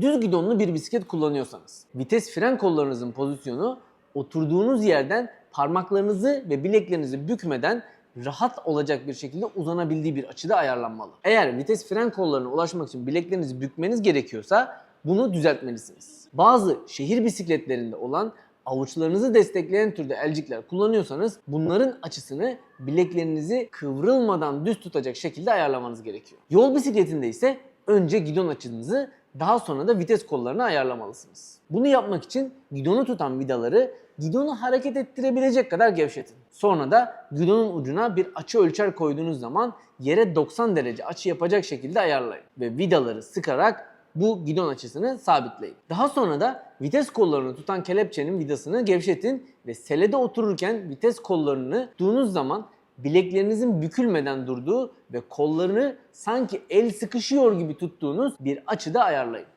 Düz gidonlu bir bisiklet kullanıyorsanız, vites fren kollarınızın pozisyonu oturduğunuz yerden parmaklarınızı ve bileklerinizi bükmeden rahat olacak bir şekilde uzanabildiği bir açıda ayarlanmalı. Eğer vites fren kollarına ulaşmak için bileklerinizi bükmeniz gerekiyorsa bunu düzeltmelisiniz. Bazı şehir bisikletlerinde olan avuçlarınızı destekleyen türde elcikler kullanıyorsanız bunların açısını bileklerinizi kıvrılmadan düz tutacak şekilde ayarlamanız gerekiyor. Yol bisikletinde ise önce gidon açınızı daha sonra da vites kollarını ayarlamalısınız. Bunu yapmak için gidonu tutan vidaları gidonu hareket ettirebilecek kadar gevşetin. Sonra da gidonun ucuna bir açı ölçer koyduğunuz zaman yere 90 derece açı yapacak şekilde ayarlayın ve vidaları sıkarak bu gidon açısını sabitleyin. Daha sonra da vites kollarını tutan kelepçenin vidasını gevşetin ve selede otururken vites kollarını tuttuğunuz zaman bileklerinizin bükülmeden durduğu ve kollarını sanki el sıkışıyor gibi tuttuğunuz bir açıda ayarlayın.